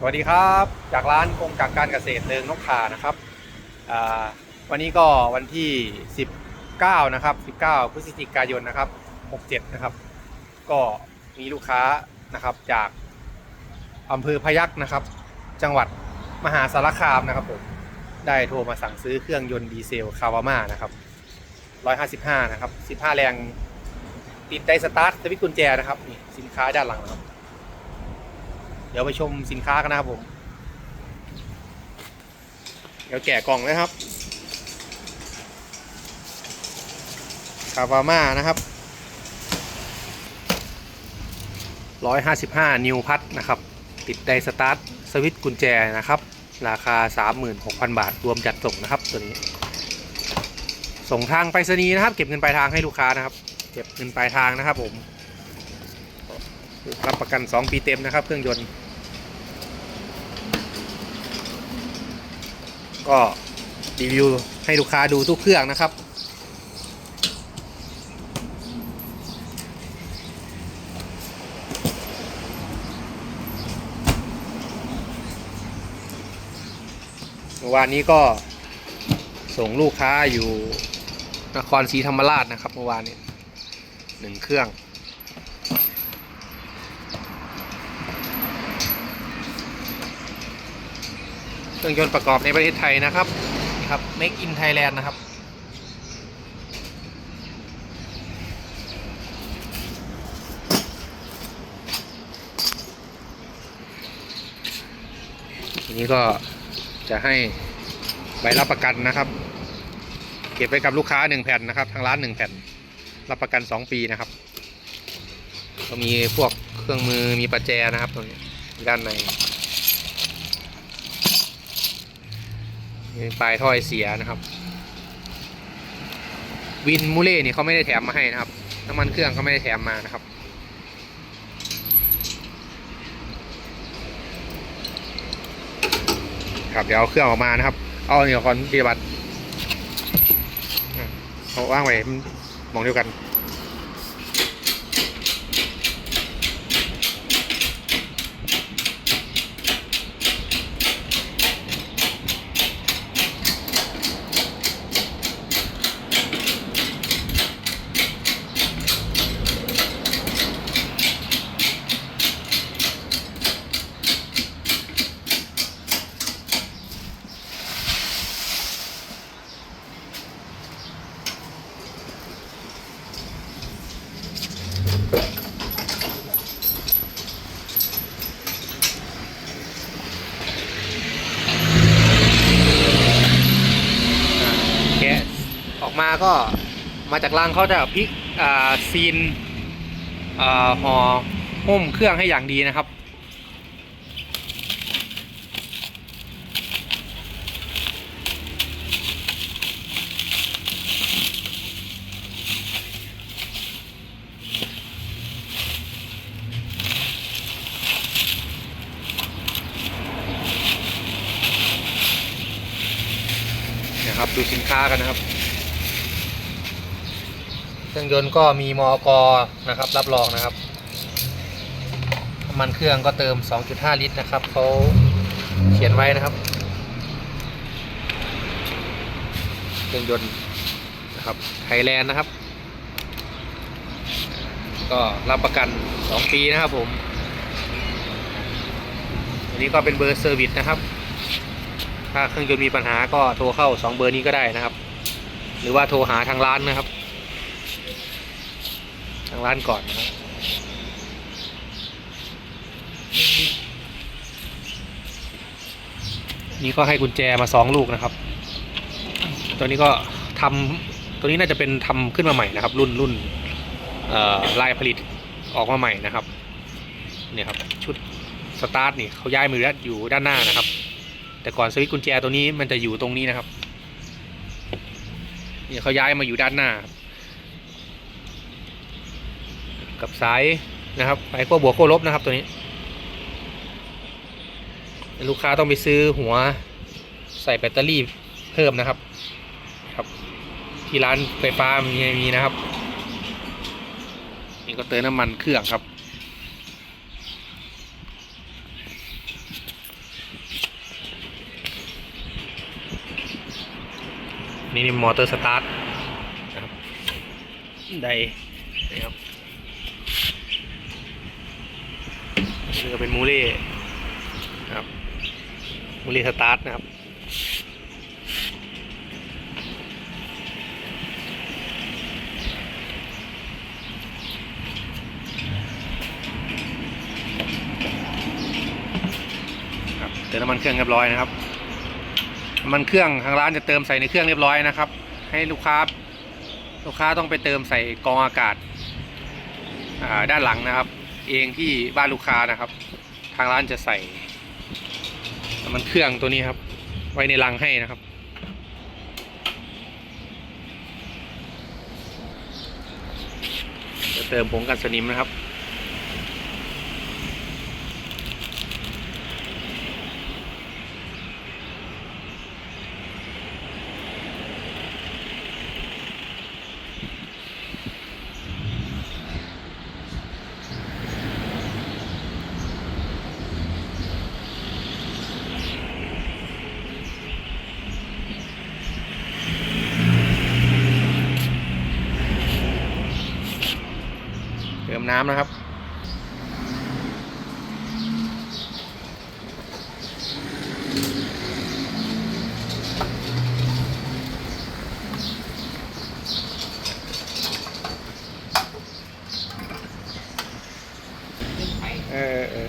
สวัสดีครับ จากร้านกงจากการเกษตรเริงนกขานะครับวันนี้ก็วันที่ 19 นะครับ 19 พฤศจิกายนนะครับ 67 นะครับ ก็มีลูกค้านะครับจากอำเภอพยัคฆ์นะครับ จังหวัดมหาสารคามนะครับผมได้โทรมาสั่งซื้อเครื่องยนต์ดีเซลคาวาม่านะครับ 155 นะครับ 15 แรงติดไดสตาร์ทสวิตช์กุญแจนะครับนี่สินค้าด้านหลังนะครับ เดี๋ยวไปชมสินค้ากันนะครับผม เดี๋ยวแกะกล่องนะครับคาวาม่านะครับ 155 นิวพัทนะครับ ติดไดสตาร์ทสวิตช์กุญแจนะครับ ราคา 36,000 บาท รวมจัดส่งนะครับตัวนี้ ส่งทางไปรษณีย์นะครับ เก็บเงินปลายทางให้ลูกค้านะครับ เก็บเงินปลายทางนะครับผม รับประกัน 2 ปีเต็มนะครับ เครื่องยนต์ ก็รีวิวให้ลูกค้าดูทุกเครื่องนะครับ เมื่อวานนี้ก็ส่งลูกค้าอยู่นครศรีธรรมราชนะครับเมื่อวานนี้หนึ่งเครื่อง เครื่องยนต์ประกอบในประเทศไทยนะครับนี่ครับ Make in Thailand นะครับทีนี้ก็จะให้ใบรับประกันนะครับ เก็บไว้กับลูกค้าหนึ่งแผ่นนะครับ ทางร้านหนึ่งแผ่น รับประกันสองปีนะครับ ก็มีพวกเครื่องมือมีประแจนะครับตรงนี้ด้านใน ปลายถ้อยเสียนะครับ วินมูเล่นี่เขาไม่ได้แถมมาให้นะครับน้ำมันเครื่องเขาไม่ได้แถมมานะครับครับเดี๋ยวเอาเครื่องออกมานะครับ เอาเดี๋ยวก่อนปฏิบัติเขาว่างไว้มองเดียวกัน แกะออก มาก็มาจากรังเขาจะพลิกซีนห่อหุ้มเครื่องให้อย่างดีนะครับ นะครับดูสินค้ากันนะครับ รื่องยนต์ก็มีมอกนะครับ รับรองนะครับน้ำมันเครื่องก็เติม 2.5 ลิตรนะครับเขาเขียนไว้นะครับ เครื่องยนต์นะครับไทยแลนด์นะครับ ก็รับประกัน 2 ปีนะครับผมอันนี้ก็เป็นเบอร์เซอร์วิสนะครับถ้าเครื่องยนต์มีปัญหาก็โทรเข้า 2 เบอร์นี้ก็ได้นะครับ หรือว่าโทรหาทางร้านนะครับ ทางร้านก่อนนะครับนี่ก็ให้กุญแจมา2ลูกนะครับ ตัวนี้ก็ทำตัวนี้น่าจะเป็นทำขึ้นมาใหม่นะครับ รุ่นรุ่นเอ่อลายผลิตออกมาใหม่นะครับเนี่ยครับชุดสตาร์ทนี่เขาย้ายมืออยู่ด้านหน้านะครับ แต่ก่อนสวิตช์กุญแจตัวนี้มันจะอยู่ตรงนี้นะครับเนี่ยเขาย้ายมาอยู่ด้านหน้า กับสายนะครับสายขั้วบวกขั้วลบนะครับตัวนี้ ลูกค้าต้องไปซื้อหัวใส่แบตเตอรี่เพิ่มนะครับครับ ที่ร้านไฟฟ้ามีมีนะครับนี่ก็เติมน้ำมันเครื่องครับนี่มอเตอร์สตาร์ทนะครับได้นะครับ นี่ก็เป็นมูเล่นะครับมูเล่สตาร์ทนะครับเติมน้ำมันเครื่องเรียบร้อยนะครับน้ำมันเครื่องทางร้านจะเติมใส่ในเครื่องเรียบร้อยนะครับ ให้ลูกค้าลูกค้าต้องไปเติมใส่กองอากาศาด้านหลังนะครับ เองที่บ้านลูกค้านะครับ ทางร้านจะใส่น้ำมันเครื่องตัวนี้ครับ ไว้ในรังให้นะครับ จะเติมผงกันสนิมนะครับ น้ำนะครับเออเออ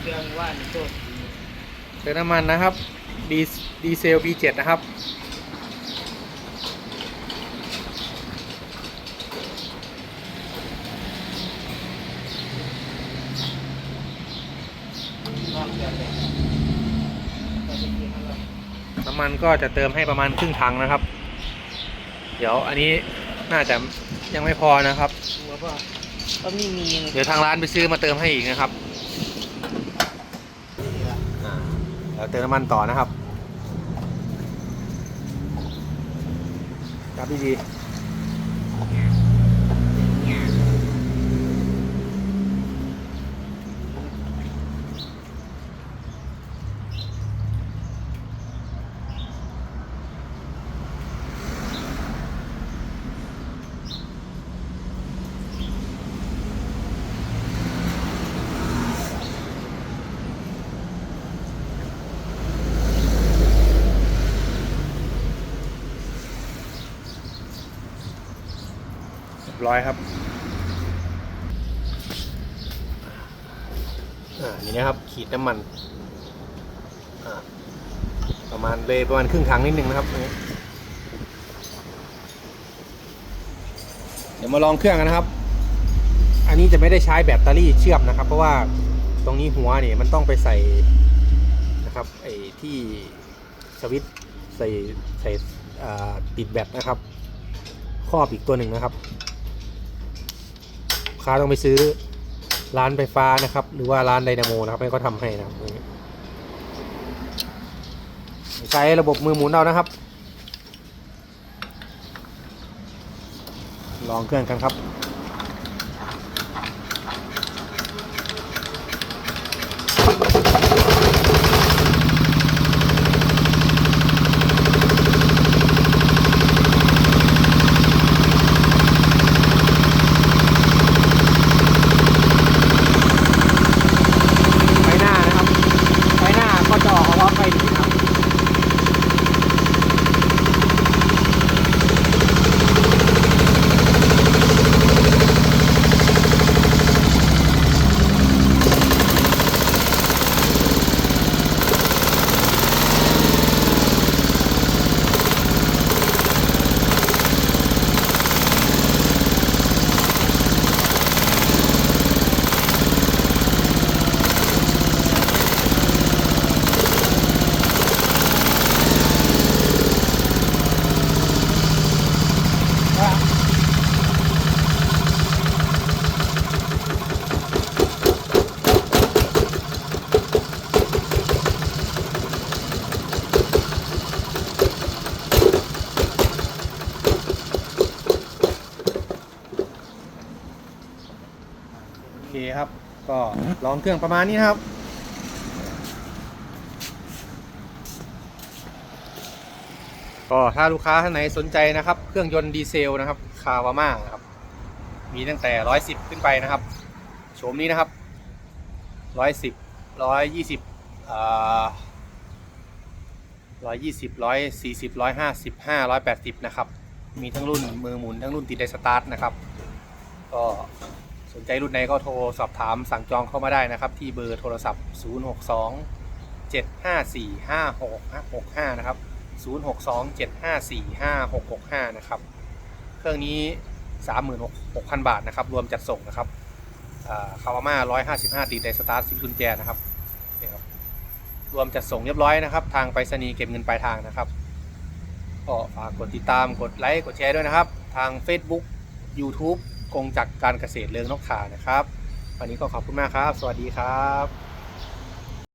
เครื่องว่านโคตรเติมน้ำมันนะครับดีดีเซล B7 นะครับ นอกเครื่องเลยแต่จริงๆมันแบบ น้ำมันก็จะเติมให้ประมาณครึ่งถังนะครับ เดี๋ยวอันนี้น่าจะยังไม่พอนะครับหัวก็ก็ไม่มีเดี๋ยวทางร้านไปซื้อมาเติมให้อีกนะครับอ่าเดี๋ยวเติมน้ำมันต่อนะครับ ครับพี่ดีเร้อยครับอ่านี่นะครับขีดน้ำมันอ่าประมาณเลยประมาณครึ่งถังนิดนึงนะครับเดี๋ยวมาลองเครื่องกันนะครับ อันนี้จะไม่ได้ใช้แบตเตอรี่เชื่อมนะครับ เพราะว่าตรงนี้หัวเนี่ยมันต้องไปใส่นะครับไอ้ที่สวิตใส่ใส่อ่าปิดแบตนะครับครอบอีกตัวหนึ่งนะครับ ค้าต้องไปซื้อร้านไฟฟ้านะครับ หรือว่าร้านไดนาโมนะครับให้เขาทำให้นะครับใช้ระบบมือหมุนเอานะครับ ลองเครื่องกันครับ ไฟหน้านะครับ ไฟหน้าก็จะออกพร้อมไฟดีครับ โอเคครับ ก็ ลองเครื่องประมาณนี้นะครับก็ถ้าลูกค้าท่านไหนสนใจนะครับ เครื่องยนต์ดีเซลนะครับคาวาม่านะครับ มีตั้งแต่110ขึ้นไปนะครับโฉมนี้นะครับ110 120อ่า120 140 155 180นะครับ มีทั้งรุ่นมือหมุนทั้งรุ่นติดไดสตาร์ทนะครับ ก็ นใจรุ่นไหนก็โทรสอบถามสั่งจองเข้ามาได้นะครับ ที่เบอร์โทรศัพท์ 062 754 5665 นะครับ 062 754 5665 นะครับ เครื่องนี้ 36,000 บาทนะครับ รวมจัดส่งนะครับคาวาม่า155 ติดไดสตาร์ทซิงกุญแจนะครับนี่ครับ รวมจัดส่งเรียบร้อยนะครับ ทางไปรษณีย์เก็บเงินปลายทางนะครับก็ฝากกดติดตามกดไลค์กดแชร์ด้วยนะครับ ทาง Facebook YouTube กงจากการเกษตรเลืองนกขานะครับ วันนี้ก็ขอบคุณมากครับ สวัสดีครับ